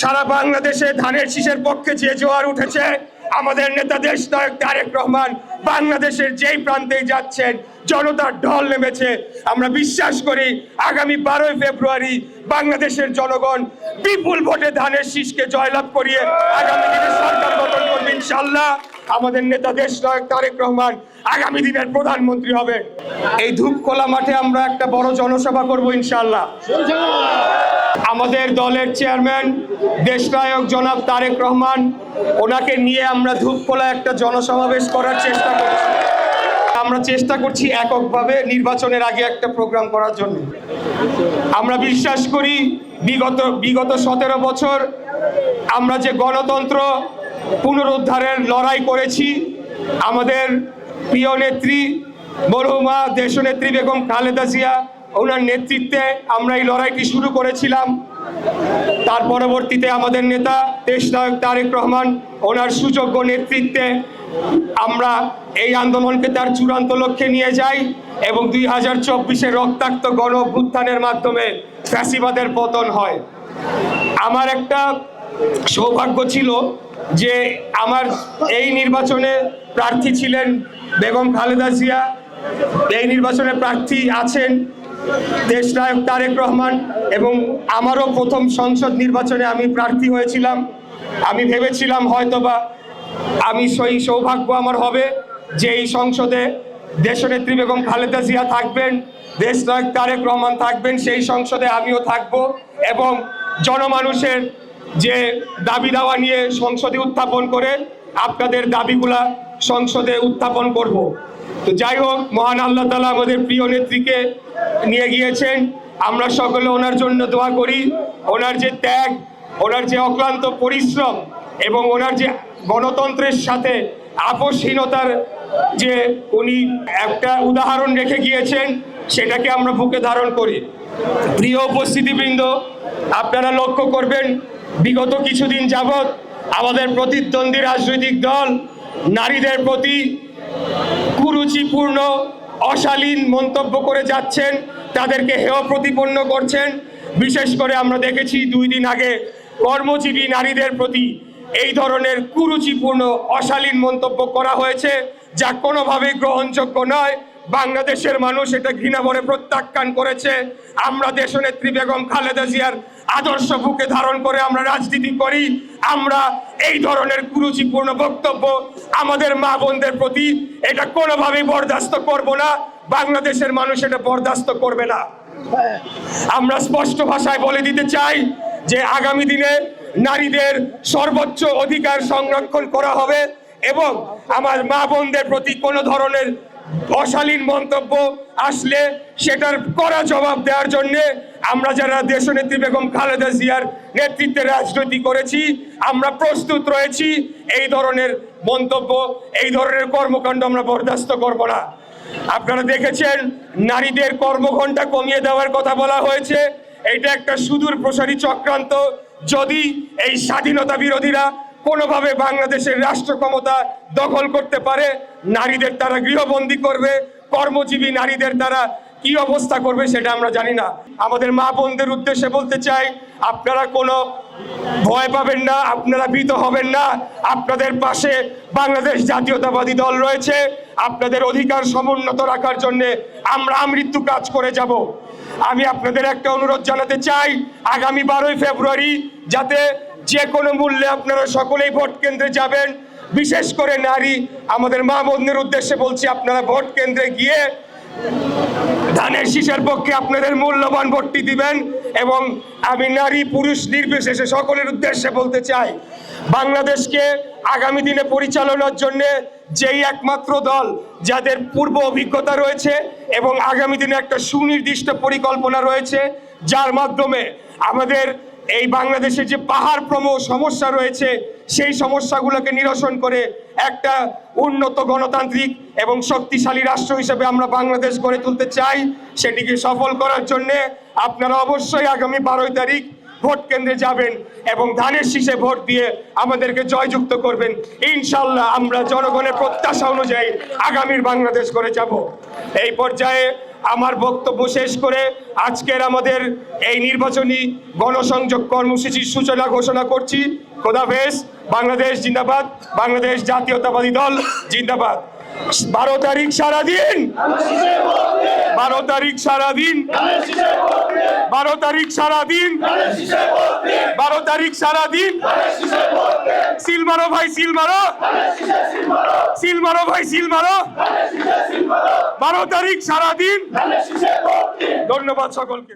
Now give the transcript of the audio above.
সারা বাংলাদেশে ধানের শীষের পক্ষে যে জোয়ার উঠেছে, আমাদের নেতা দেশ নায়ক তারেক রহমান বাংলাদেশের যেই প্রান্তে যাচ্ছেন, জনতার ঢল নেমেছে। আমরা বিশ্বাস করি, আগামী বারোই ফেব্রুয়ারি বাংলাদেশের জনগণ বিপুল ভোটে ধানের শীষকে জয়লাভ করিয়ে আগামী দিনে সরকার গঠন করবে ইনশাল্লাহ আমাদের নেতা দেশ নায়ক তারেক রহমান আগামী দিনের প্রধানমন্ত্রী হবে এই ধূপকোলা মাঠে আমরা একটা বড় জনসভা করব ইনশাল্লাহ আমাদের দলের চেয়ারম্যান, দেশনায়ক জনাব তারেক রহমান, ওনাকে নিয়ে আমরা ধূপকোলা একটা জনসমাবেশ করার চেষ্টা করছি। আমরা চেষ্টা করছি এককভাবে নির্বাচনের আগে একটা প্রোগ্রাম করার জন্য। আমরা বিশ্বাস করি, বিগত বিগত সতেরো বছর আমরা যে গণতন্ত্র পুনরুদ্ধারের লড়াই করেছি, আমাদের প্রিয় নেত্রী, মরহুমা দেশনেত্রী বেগম খালেদা জিয়া ওনার নেতৃত্বে আমরা এই লড়াইটি শুরু করেছিলাম। তার পরবর্তীতে আমাদের নেতা দেশ নায়ক তারেক রহমান ওনার সুযোগ্য নেতৃত্বে আমরা এই আন্দোলনকে তার চূড়ান্ত লক্ষ্যে নিয়ে যাই এবং দুই হাজার চব্বিশে রক্তাক্ত গণ অভ্যুত্থানের মাধ্যমে ফ্যাসিবাদের পতন হয়। আমার একটা সৌভাগ্য ছিল যে আমার এই নির্বাচনে প্রার্থী ছিলেন বেগম খালেদা জিয়া। এই নির্বাচনে প্রার্থী আছেন দেশনায়ক তারেক রহমান এবং আমারও প্রথম সংসদ নির্বাচনে আমি প্রার্থী হয়েছিলাম। আমি ভেবেছিলাম হয়তোবা আমি সেই সৌভাগ্য আমার হবে যে এই সংসদে দেশনেত্রী বেগম খালেদা জিয়া থাকবেন, দেশনায়ক তারেক রহমান থাকবেন, সেই সংসদে আমিও থাকব এবং জনমানুষের যে দাবি দাওয়া নিয়ে সংসদে উত্থাপন করে আপনাদের দাবিগুলা সংসদে উত্থাপন করব। তো যাই হোক, মহান আল্লাহ তালা আমাদের প্রিয় নেত্রীকে নিয়ে গিয়েছেন। আমরা সকলে ওনার জন্য দোয়া করি। ওনার যে ত্যাগ, ওনার যে অক্লান্ত পরিশ্রম এবং ওনার যে গণতন্ত্রের সাথে আপসহীনতার যে উনি একটা উদাহরণ রেখে গিয়েছেন, সেটাকে আমরা বুকে ধারণ করি। প্রিয় উপস্থিতিবৃন্দ, আপনারা লক্ষ্য করবেন, বিগত কিছুদিন যাবৎ আমাদের প্রতিদ্বন্দ্বী রাজনৈতিক দল নারীদের প্রতি কুরুচিপূর্ণ অশালীন মন্তব্য করে যাচ্ছেন, তাদেরকে হেয় প্রতিপন্ন করছেন। বিশেষ করে আমরা দেখেছি দুই দিন আগে কর্মজীবী নারীদের প্রতি এই ধরনের কুরুচিপূর্ণ, অশালীন মন্তব্য করা হয়েছে, যা কোনোভাবেই গ্রহণযোগ্য নয়। বাংলাদেশের মানুষ এটা ঘৃণা ভরে প্রত্যাখ্যান করেছে। আমরা দেশনেত্রী বেগম খালেদা জিয়ার আদর্শ বুকে ধারণ করে আমরা রাজনীতি করি। আমরা এই ধরনের কুরুচিপূর্ণ বক্তব্য আমাদের মা বোনদের প্রতি এটা কোনোভাবেই বরদাস্ত করব না। বাংলাদেশের মানুষ এটা বরদাস্ত করবে না। আমরা স্পষ্ট ভাষায় বলে দিতে চাই যে আগামী দিনে নারীদের সর্বোচ্চ অধিকার সংরক্ষণ করা হবে এবং আমার মা বোনদের প্রতি কোনো ধরনের অশালীন মন্তব্য আসলে সেটার কড়া জবাব দেওয়ার জন্য আমরা যারা দেশনেত্রী বেগম খালেদা জিয়ার নেতৃত্বে রাজনীতি করেছি, আমরা প্রস্তুত রয়েছি এই ধরনের মন্তব্য, এই ধরনের কর্মকাণ্ড আমরা বরদাস্ত করব না। আপনারা দেখেছেন, নারীদের কর্মঘণ্টা কমিয়ে দেওয়ার কথা বলা হয়েছে। এটা একটা সুদূর প্রসারী চক্রান্ত। যদি এই স্বাধীনতা বিরোধীরা কোনোভাবে বাংলাদেশের রাষ্ট্র ক্ষমতা দখল করতে পারে, নারীদের তারা গৃহবন্দী করবে, কর্মজীবী নারীদের তারা কি অবস্থা করবে সেটা আমরা জানি না। আমাদের মা বোনদের উদ্দেশ্যে বলতে চাই, আপনারা কোনো ভয় পাবেন না, আপনারা ভীত হবেন না। আপনাদের পাশে বাংলাদেশ জাতীয়তাবাদী দল রয়েছে। আপনাদের অধিকার সমুন্নত রাখার জন্য আমরা আমৃত্যু কাজ করে যাব। আমি আপনাদের একটা অনুরোধ জানাতে চাই, আগামী বারোই ফেব্রুয়ারি যাতে যে কোনো মূল্যে আপনারা সকলেই ভোট কেন্দ্রে যাবেন। বিশেষ করে নারী, আমাদের মা বোনদের উদ্দেশ্যে বলছি, আপনারা ভোট কেন্দ্রে গিয়ে ধানের শীষের পক্ষে আপনাদের মূল্যবান ভোটটি দিবেন এবং আমি নারী, পুরুষ, নির্বিশেষে সকলের উদ্দেশ্যে বলতে চাই, বাংলাদেশকে আগামী দিনে পরিচালনার জন্য যেই একমাত্র দল যাদের পূর্ব অভিজ্ঞতা রয়েছে এবং আগামী দিনে একটা সুনির্দিষ্ট পরিকল্পনা রয়েছে, যার মাধ্যমে আমাদের এই বাংলাদেশে যে পাহাড় প্রম সমস্যা রয়েছে সেই সমস্যাগুলোকে নিরসন করে একটা উন্নত গণতান্ত্রিক এবং শক্তিশালী রাষ্ট্র হিসেবে আমরা বাংলাদেশ গড়ে তুলতে চাই, সেটিকে সফল করার জন্য আপনারা অবশ্যই আগামী বারোই তারিখ ভোট কেন্দ্রে যাবেন এবং ধানের শীষে ভোট দিয়ে আমাদেরকে জয়যুক্ত করবেন। ইনশাল্লাহ আমরা জনগণের প্রত্যাশা অনুযায়ী আগামীর বাংলাদেশ করে যাব। এই পর্যায়ে আমার বক্তব্য শেষ করে আজকের আমাদের এই নির্বাচনী গণসংযোগ কর্মসূচির সূচনা ঘোষণা করছি। খোদাফেজ বাংলাদেশ জিন্দাবাদ, বাংলাদেশ জাতীয়তাবাদী দল জিন্দাবাদ। বারো তারিখ সারাদিন, বারো তারিখ সারাদিন, বারো তারিখ সারাদিন, বারো তারিখ সারাদিন। সিল মারো ভাই, সিল মারো। সিল মারো ভাই, সিল মারো। বারো তারিখ সারাদিন। ধন্যবাদ সকলকে।